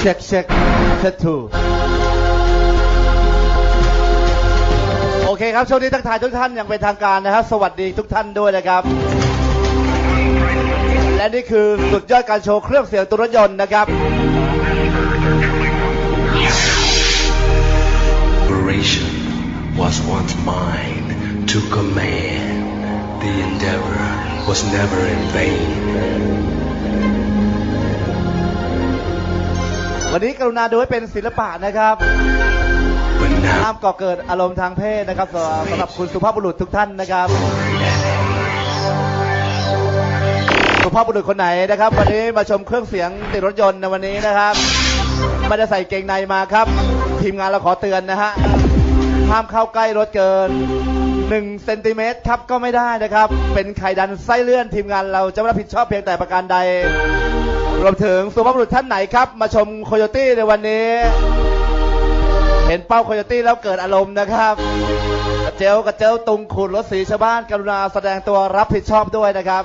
เช็คเช็คทูโอเคครับ ช่วงนี้ทักทายทุกท่านอย่างเป็นทางการนะครับ สวัสดีทุกท่านด้วยนะครับ และนี่คือสุดยอดการโชว์เครื่องเสียงตัวรถยนต์นะครับ Liberation was once mine to command. The endeavor was never in vain. วันนี้กรุณาดูให้เป็นศิลปะนะครับ But ห้าม now ก่อเกิดอารมณ์ทางเพศนะครับสำหรับสำหรับคุณสุภาพบุรุษทุกท่านนะครับ สุภาพบุรุษคนไหนนะครับ วันนี้มาชมเครื่องเสียงติดรถยนต์ในวันนี้นะครับไม่ได้ใส่เกงในมาครับ ทีมงานเราขอเตือนนะฮะห้ามเข้าใกล้รถเกิน 1เซนติเมตรครับก็ไม่ได้นะครับ เป็นไข่ดันไส้เลื่อนทีมงานเราจะไม่รับผิดชอบเพียงแต่ประการใด รวมถึงสุภาพบุรุษท่านไหนครับ มาชมโคโยตี้ในวันนี้ เห็นเป้าโคโยตี้แล้วเกิดอารมณ์นะครับกระเจลกระเจลตุงขูดรถสีชาวบ้านกรุณาแสดงตัวรับผิดชอบด้วยนะครับ